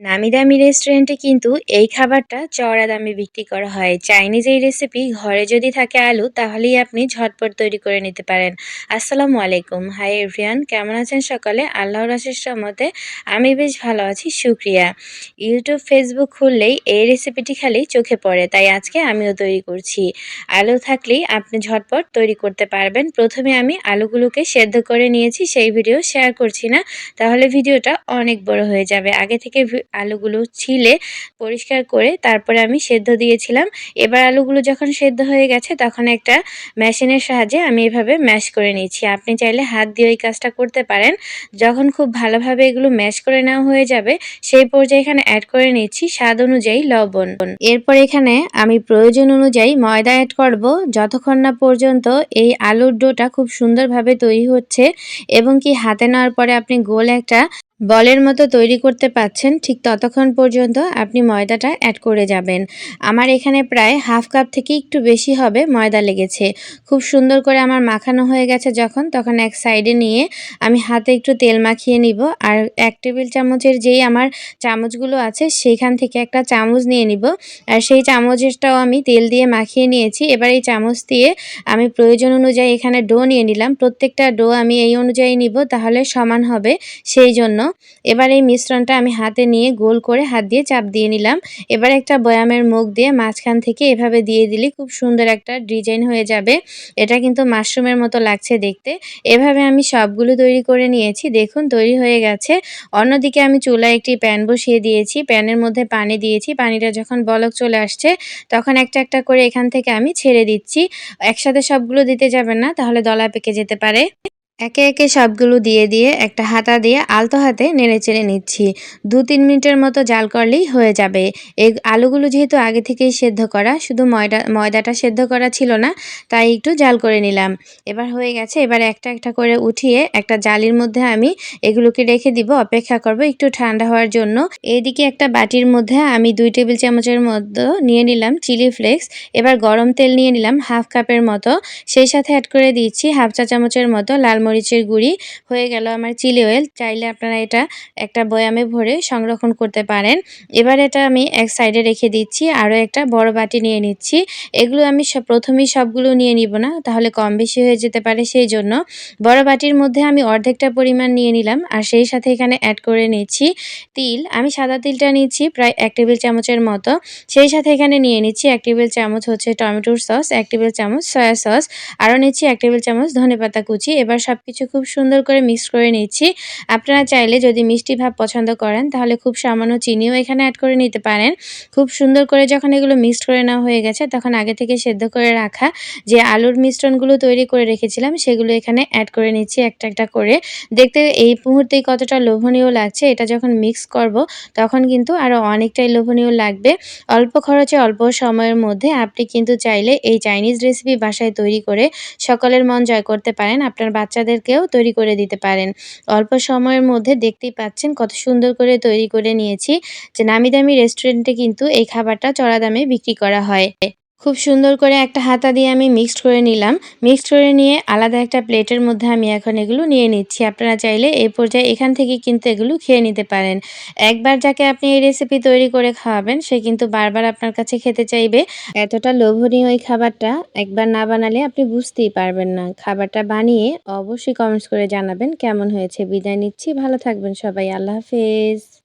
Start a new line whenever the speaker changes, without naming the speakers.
নামি দামি রেস্টুরেন্টে কিন্তু এই খাবারটা চড়া দামে বিক্রি করা হয়। চাইনিজ এই রেসিপি ঘরে যদি থাকে আলু, তাহলেই আপনি ঝটপট তৈরি করে নিতে পারেন। আসসালামু আলাইকুম। হাই এভরিয়ান কেমন আছেন সকালে? আল্লাহ আশিস মতে আমি বেশ ভালো আছি, শুক্রিয়া। ইউটিউব ফেসবুক খুললেই এই রেসিপিটি খালি চোখে পড়ে, তাই আজকে আমিও তৈরি করছি। আলু থাকলেই আপনি ঝটপট তৈরি করতে পারবেন। প্রথমে আমি আলুগুলোকে সেদ্ধ করে নিয়েছি, সেই ভিডিও শেয়ার করছি না, তাহলে ভিডিওটা অনেক বড় হয়ে যাবে। আগে থেকে আলুগুলো ছিলে পরিষ্কার করে তারপরে আমি সেদ্ধ দিয়েছিলাম। এবার আলুগুলো যখন সেদ্ধ হয়ে গেছে তখন একটা মেশিনের সাহায্যে আমি এভাবে ম্যাশ করে নিচ্ছি আপনি চাইলে হাত দিয়ে ওই কাজটা করতে পারেন। যখন খুব ভালোভাবে এগুলো ম্যাশ করে নেওয়া হয়ে যাবে সেই পর্যায়ে এখানে অ্যাড করে নিচ্ছি স্বাদ অনুযায়ী লবণ। এরপর এখানে আমি প্রয়োজন অনুযায়ী ময়দা অ্যাড করব। যতক্ষণ না পর্যন্ত এই আলুর ডোটা খুব সুন্দরভাবে তৈরি হচ্ছে এবং কি হাতে নেওয়ার পরে আপনি গোল একটা বলের মতো তৈরি করতে পাচ্ছেন, ঠিক ততক্ষণ পর্যন্ত আপনি ময়দাটা অ্যাড করে যাবেন। আমার এখানে প্রায় হাফ কাপ থেকে একটু বেশি হবে ময়দা লেগেছে। খুব সুন্দর করে আমার মাখানো হয়ে গেছে যখন, তখন এক সাইডে নিয়ে আমি হাতে একটু তেল মাখিয়ে নিব আর এক টেবিল চামচের যেই আমার চামচগুলো আছে, সেইখান থেকে একটা চামচ নিয়ে নিব। আর সেই চামচেরটাও আমি তেল দিয়ে মাখিয়ে নিয়েছি। এবার এই চামচ দিয়ে আমি প্রয়োজন অনুযায়ী এখানে ডো নিয়ে নিলাম। প্রত্যেকটা ডো আমি এই অনুযায়ী নিব, তাহলে সমান হবে সেই জন্য। এবার এই মিশ্রণটা আমি হাতে নিয়ে গোল করে হাত দিয়ে চাপ দিয়ে নিলাম। এবার একটা বয়ামের মুখ দিয়ে মাঝখান থেকে এভাবে দিয়ে দিলে খুব সুন্দর একটা ডিজাইন হয়ে যাবে। এটা কিন্তু মাশরুমের মতো লাগছে দেখতে। এভাবে আমি সবগুলো তৈরি করে নিয়েছি। দেখুন, তৈরি হয়ে গেছে। অন্যদিকে আমি চুলায় একটি প্যান বসিয়ে দিয়েছি। প্যানের মধ্যে পানি দিয়েছি। পানিটা যখন বলক চলে আসছে, তখন একটা একটা করে এখান থেকে আমি ছেড়ে দিচ্ছি। একসাথে সবগুলো দিতে যাবেন না, তাহলে দলা পেকে যেতে পারে। একে একে সবগুলো দিয়ে দিয়ে একটা হাতা দিয়ে আলতো হাতে নেড়ে চেড়ে নিচ্ছি। দু তিন মিনিটের মতো জাল করলেই হয়ে যাবে। এই আলুগুলো যেহেতু আগে থেকেই সেদ্ধ করা, শুধু ময়দা, ময়দাটা সেদ্ধ করা ছিল না, তাই একটু জাল করে নিলাম। এবার হয়ে গেছে, এবার একটা একটা করে উঠিয়ে একটা জালির মধ্যে আমি এগুলোকে রেখে দিব, অপেক্ষা করব একটু ঠান্ডা হওয়ার জন্য। এইদিকে একটা বাটির মধ্যে আমি দুই টেবিল চামচের মধ্যে নিয়ে নিলাম চিলি ফ্লেক্স। এবার গরম তেল নিয়ে নিলাম হাফ কাপের মতো। সেই সাথে অ্যাড করে দিচ্ছি হাফ চা চামচের মতো লাল মরিচের গুঁড়ি হয়ে গেল আমার চিলি অয়েল। চাইলে আপনারা এটা একটা বয়ামে ভরে সংরক্ষণ করতে পারেন। এবার এটা আমি এক সাইডে রেখে দিচ্ছি। আরও একটা বড় বাটি নিয়ে নিচ্ছি। এগুলো আমি প্রথমেই সবগুলো নিয়ে নিব না, তাহলে কম বেশি হয়ে যেতে পারে সেই জন্য। বড় বাটির মধ্যে আমি অর্ধেকটা পরিমাণ নিয়ে নিলাম আর সেই সাথে এখানে অ্যাড করে নিচ্ছি তিল। আমি সাদা তিলটা নিচ্ছি প্রায় এক টেবিল চামচের মতো। সেই সাথে এখানে নিয়ে নিচ্ছি এক টেবিল চামচ হচ্ছে টমেটোর সস, এক টেবিল চামচ সয়া সস, আরও নিচ্ছি এক টেবিল চামচ ধনে পাতা কুচি। এবার সব কিছু খুব সুন্দর করে মিক্স করে নিচ্ছি। আপনারা চাইলে যদি মিষ্টি ভাব পছন্দ করেন, তাহলে খুব সামান্য চিনিও এখানে অ্যাড করে নিতে পারেন। খুব সুন্দর করে যখন এগুলো মিক্সড করে নেওয়া হয়ে গেছে, তখন আগে থেকে সেদ্ধ করে রাখা যে আলুর মিশ্রণগুলো তৈরি করে রেখেছিলাম, সেগুলো এখানে অ্যাড করে নিচ্ছি একটা একটা করে। দেখতে এই মুহূর্তেই কতটা লোভনীয় লাগছে, এটা যখন মিক্স করব, তখন কিন্তু আরও অনেকটাই লোভনীয় লাগবে। অল্প খরচে, অল্প সময়ের মধ্যে আপনি কিন্তু চাইলে এই চাইনিজ রেসিপি বাসায় তৈরি করে সকলের মন জয় করতে পারেন। আপনার বাচ্চাদেরকেও তৈরি করে দিতে পারেন। অল্প সময়ের মধ্যে দেখতেই পাচ্ছেন কত সুন্দর করে তৈরি করে নিয়েছি যে নামি দামি রেস্টুরেন্টে কিন্তু এই খাবারটা চড়া দামে বিক্রি করা হয়। খুব সুন্দর করে একটা হাতা দিয়ে আমি মিক্সড করে নিলাম। মিক্সড করে নিয়ে আলাদা একটা প্লেটের মধ্যে আমি এখন এগুলো নিয়ে নিচ্ছি। আপনারা চাইলে এই পর্যায়ে এখান থেকে কিন্তু এগুলো খেয়ে নিতে পারেন। একবার যাকে আপনি এই রেসিপি তৈরি করে খাওয়াবেন, সে কিন্তু বারবার আপনার কাছে খেতে চাইবে। এতটা লোভনীয় এই খাবারটা একবার না বানালে আপনি বুঝতেই পারবেন না। খাবারটা বানিয়ে অবশ্যই কমেন্টস করে জানাবেন কেমন হয়েছে। বিদায় নিচ্ছি। ভালো থাকবেন সবাই। আল্লাহ হাফেজ।